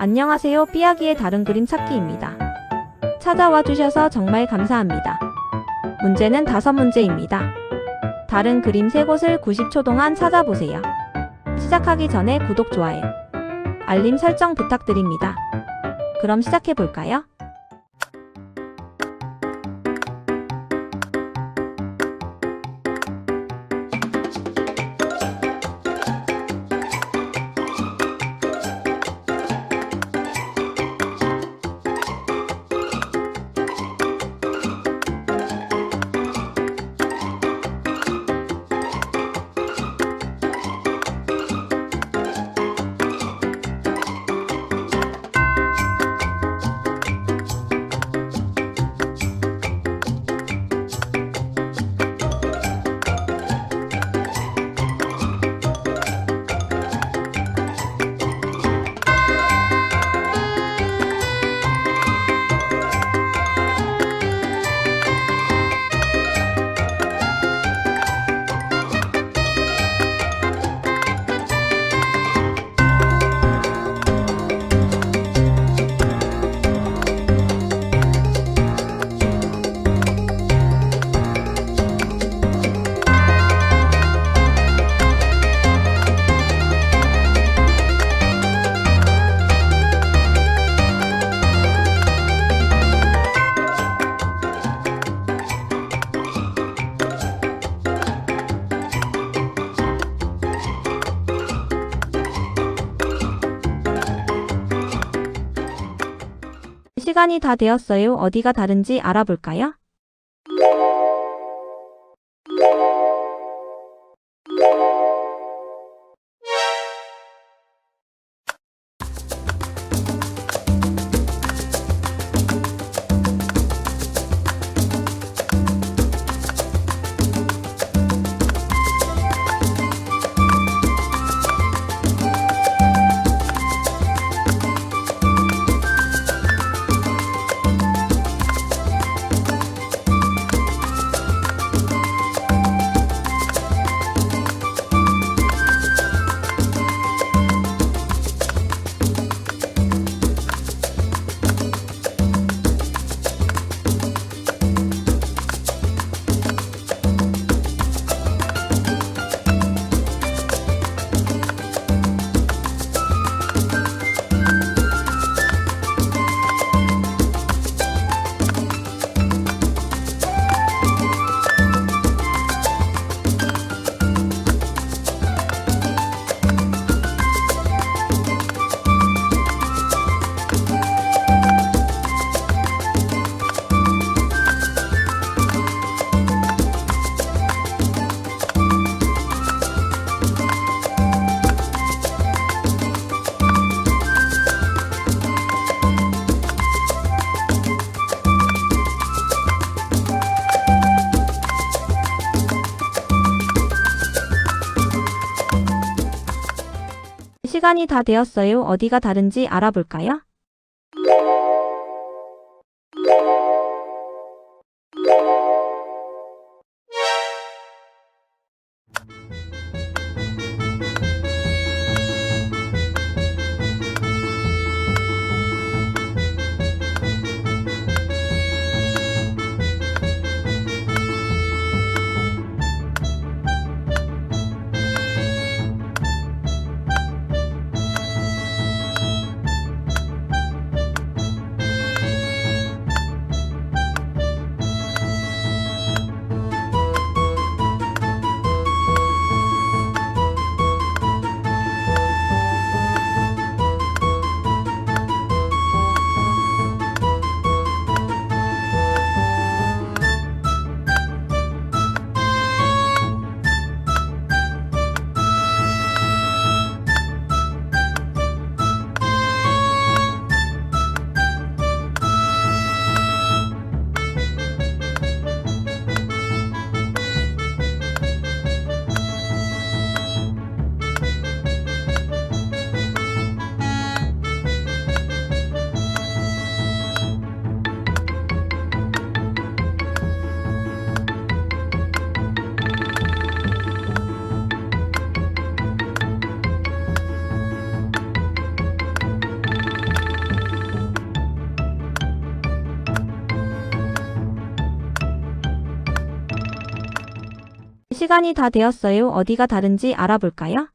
안녕하세요. 삐아기의 다른 그림 찾기입니다. 찾아와 주셔서 정말 감사합니다. 문제는 다섯 문제입니다. 다른 그림 세 곳을 90초 동안 찾아보세요. 시작하기 전에 구독, 좋아요, 알림 설정 부탁드립니다. 그럼 시작해 볼까요? 시간이 다 되었어요. 어디가 다른지 알아볼까요? 시간이 다 되었어요. 어디가 다른지 알아볼까요? 시간이 다 되었어요. 어디가 다른지 알아볼까요?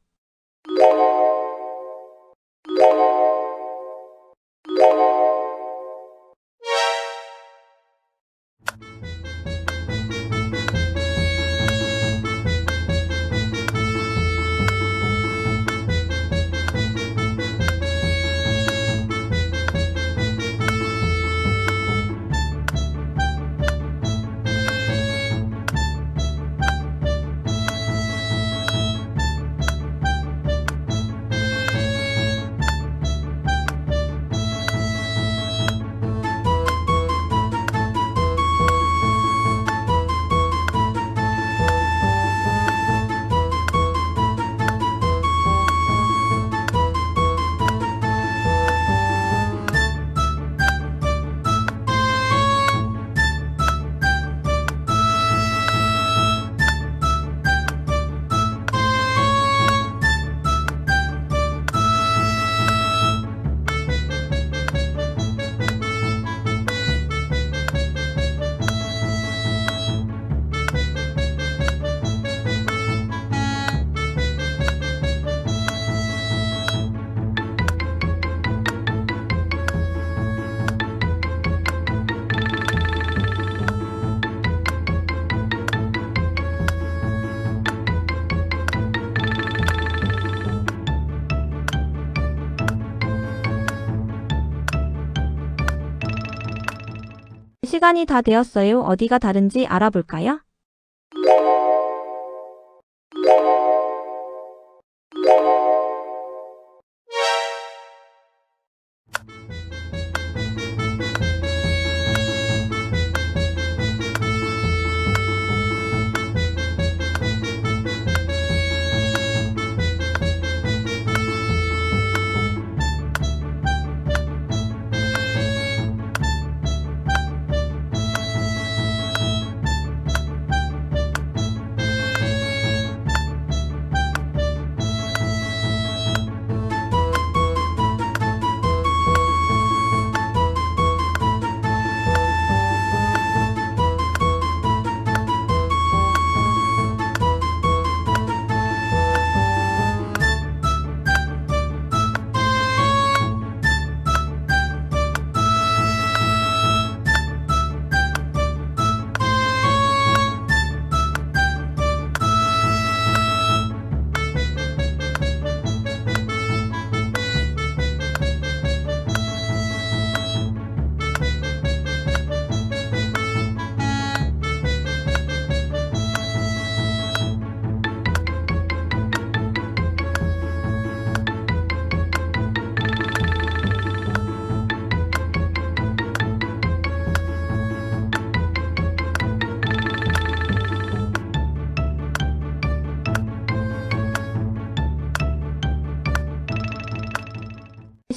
시간이 다 되었어요. 어디가 다른지 알아볼까요?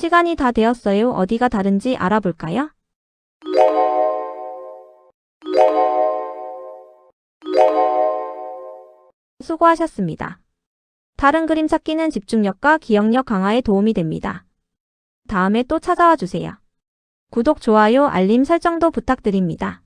시간이 다 되었어요. 어디가 다른지 알아볼까요? 수고하셨습니다. 다른 그림 찾기는 집중력과 기억력 강화에 도움이 됩니다. 다음에 또 찾아와 주세요. 구독, 좋아요, 알림 설정도 부탁드립니다.